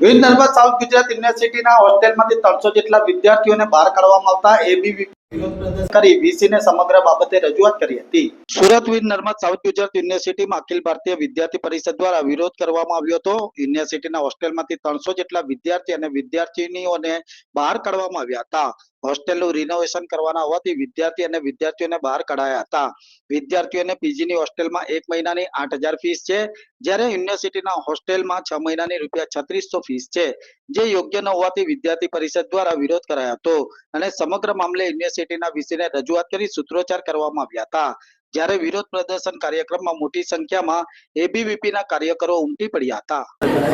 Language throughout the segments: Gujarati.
વીર નર્મદ સાઉથ ગુજરાત યુનિવર્સિટીના હોસ્ટેલમાંથી ત્રણસો જેટલા વિદ્યાર્થીઓને બહાર કાઢવામાં આવતા પ્રદર્શન રિનોવેશન કરવાના હોવાથી વિદ્યાર્થી અને વિદ્યાર્થીઓને બહાર કઢાયા હતા. વિદ્યાર્થીઓને પીજીની હોસ્ટેલમાં એક મહિનાની આઠ હજાર ફીસ છે. જ્યારે યુનિવર્સિટીના હોસ્ટેલમાં છ મહિનાની રૂપિયા છત્રીસો ફીસ છે. જે યોગ્ય ન હોવાથી વિદ્યાર્થી પરિષદ દ્વારા વિરોધ કરાયો હતો. અને સમગ્ર મામલે યુનિવર્સિટીના વીસીને રજૂઆત કરી સૂત્રોચ્ચાર કરવામાં આવ્યા હતા. જ્યારે વિરોધ પ્રદર્શન કાર્યક્રમમાં મોટી સંખ્યામાં એબીવીપી ના કાર્યકરો ઉમટી પડ્યા હતા.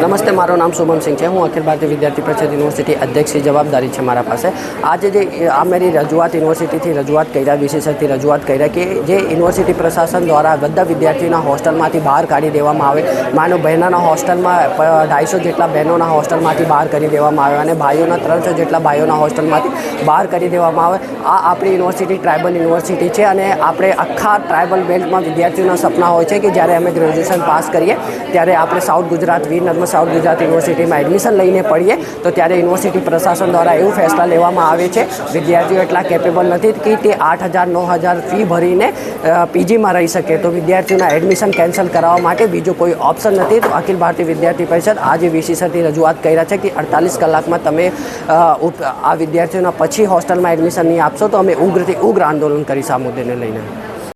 નમસ્તે, મારું નામ શુભમ સિંહ છે. હું અખિલ ભારતીય વિદ્યાર્થી પરિષદ યુનિવર્સિટી અધ્યક્ષની જવાબદારી છે મારા પાસે. આજે જે આ મારી રજૂઆત યુનિવર્સિટીથી રજૂઆત કર્યા વિશેષથી રજૂઆત કર્યા કે જે યુનિવર્સિટી પ્રશાસન દ્વારા બધા વિદ્યાર્થીઓના હોસ્ટેલમાંથી બહાર કાઢી દેવામાં આવે. માનો, બહેનોના હોસ્ટેલમાં ઢાઈસો જેટલા બહેનોના હોસ્ટેલમાંથી બહાર કરી દેવામાં આવે અને ભાઈઓના ત્રણસો જેટલા ભાઈઓના હોસ્ટેલમાંથી બહાર કરી દેવામાં આવે. આ આપણી યુનિવર્સિટી, ટ્રાઇબલ યુનિવર્સિટી છે અને આપણે આખા ટ્રાઇબલ બેલ્ટમાં વિદ્યાર્થીઓના સપના હોય છે કે જ્યારે અમે ગ્રેજ્યુએશન પાસ કરીએ, ત્યારે આપણે સાઉથ ગુજરાત, વીર નર્મદ સાઉથ ગુજરાત યુનિવર્સિટીમાં એડમિશન લઈને પડીએ, તો ત્યારે યુનિવર્સિટી પ્રશાસન દ્વારા એવું ફેસલા લેવામાં આવે છે, વિદ્યાર્થીઓ એટલા કેપેબલ નથી કે તે આઠ હજાર, નવ હજાર ફી ભરીને પીજીમાં રહી શકે. તો વિદ્યાર્થીઓના એડમિશન કેન્સલ કરાવવા માટે બીજો કોઈ ઓપ્શન નથી. તો અખિલ ભારતીય વિદ્યાર્થી પરિષદ આજે વીસીસરથી રજૂઆત કર્યા છે કે અડતાલીસ કલાકમાં તમે આ વિદ્યાર્થીઓના પછી હોસ્ટેલમાં એડમિશન નહીં આપશો, તો અમે ઉગ્રથી ઉગ્ર આંદોલન કરીશ આ મુદ્દેને લઈને.